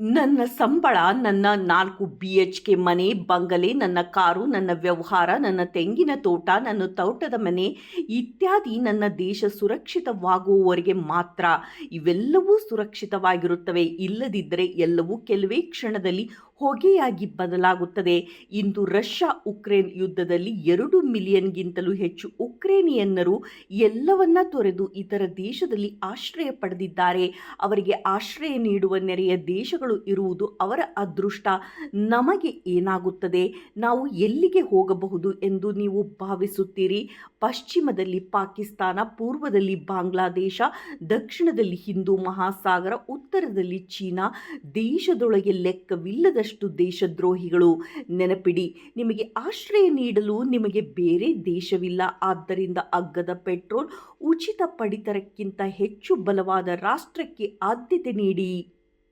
ನನ್ನ ಸಂಬಳ, ನನ್ನ ನಾಲ್ಕು ಬಿ ಎಚ್ ಕೆ ಮನೆ, ಬಂಗಲೆ, ನನ್ನ ಕಾರು, ನನ್ನ ವ್ಯವಹಾರ, ನನ್ನ ತೆಂಗಿನ ತೋಟ, ನನ್ನ ತೋಟದ ಮನೆ ಇತ್ಯಾದಿ ನನ್ನ ದೇಶ ಸುರಕ್ಷಿತವಾಗುವವರೆಗೆ ಮಾತ್ರ ಇವೆಲ್ಲವೂ ಸುರಕ್ಷಿತವಾಗಿರುತ್ತವೆ. ಇಲ್ಲದಿದ್ದರೆ ಎಲ್ಲವೂ ಕೆಲವೇ ಕ್ಷಣದಲ್ಲಿ ಹೊಗೆಯಾಗಿ ಬದಲಾಗುತ್ತದೆ. ಇಂದು ರಷ್ಯಾ ಉಕ್ರೇನ್ ಯುದ್ಧದಲ್ಲಿ ಎರಡು ಮಿಲಿಯನ್ಗಿಂತಲೂ ಹೆಚ್ಚು ಉಕ್ರೇನಿಯನ್ನರು ಎಲ್ಲವನ್ನ ತೊರೆದು ಇತರ ದೇಶದಲ್ಲಿ ಆಶ್ರಯ ಪಡೆದಿದ್ದಾರೆ. ಅವರಿಗೆ ಆಶ್ರಯ ನೀಡುವ ನೆರೆಯ ದೇಶಗಳು ಇರುವುದು ಅವರ ಅದೃಷ್ಟ. ನಮಗೆ ಏನಾಗುತ್ತದೆ? ನಾವು ಎಲ್ಲಿಗೆ ಹೋಗಬಹುದು ಎಂದು ನೀವು ಭಾವಿಸುತ್ತೀರಿ? ಪಶ್ಚಿಮದಲ್ಲಿ ಪಾಕಿಸ್ತಾನ, ಪೂರ್ವದಲ್ಲಿ ಬಾಂಗ್ಲಾದೇಶ, ದಕ್ಷಿಣದಲ್ಲಿ ಹಿಂದೂ ಮಹಾಸಾಗರ, ಉತ್ತರದಲ್ಲಿ ಚೀನಾ ದೇಶದೊಳಗೆ ಲೆಕ್ಕವಿಲ್ಲದಷ್ಟು ದೇಶದ್ರೋಹಿಗಳು. ನೆನಪಿಡಿ, ನಿಮಗೆ ಆಶ್ರಯ ನೀಡಲು ನಿಮಗೆ ಬೇರೆ ದೇಶವಿಲ್ಲ. ಆದ್ದರಿಂದ ಅಗ್ಗದ ಪೆಟ್ರೋಲ್ ಉಚಿತ ಪಡಿತರಕ್ಕಿಂತ ಹೆಚ್ಚು ಬಲವಾದ ರಾಷ್ಟ್ರಕ್ಕೆ ಆದ್ಯತೆ ನೀಡಿ.